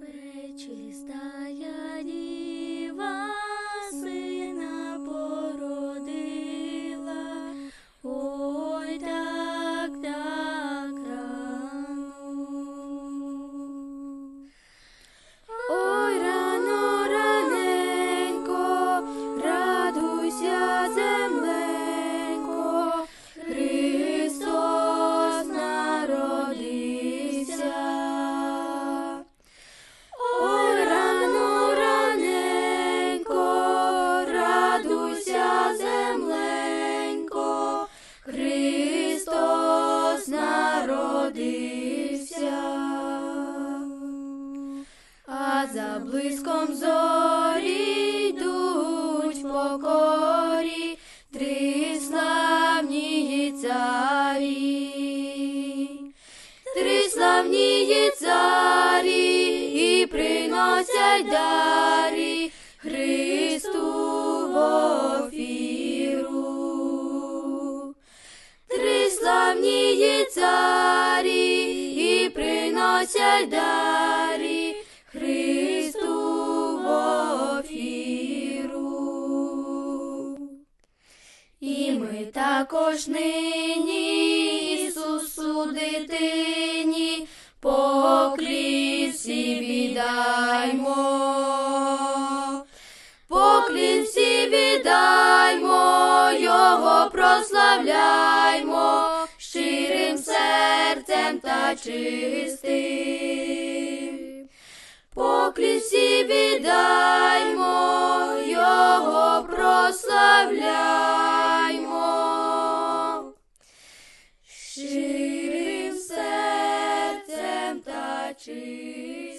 Пречистая За блиском зорі йдуть покорі три славні царі, три славні царі і приносять дарі Христу в офіру. Три славні царі і приносять дарі Христу ми також нині Ісусу дитині поклін всі віддаймо. Поклін всі віддаймо, Його прославляймо щирим серцем та чистим. Щирим серцем та чистим.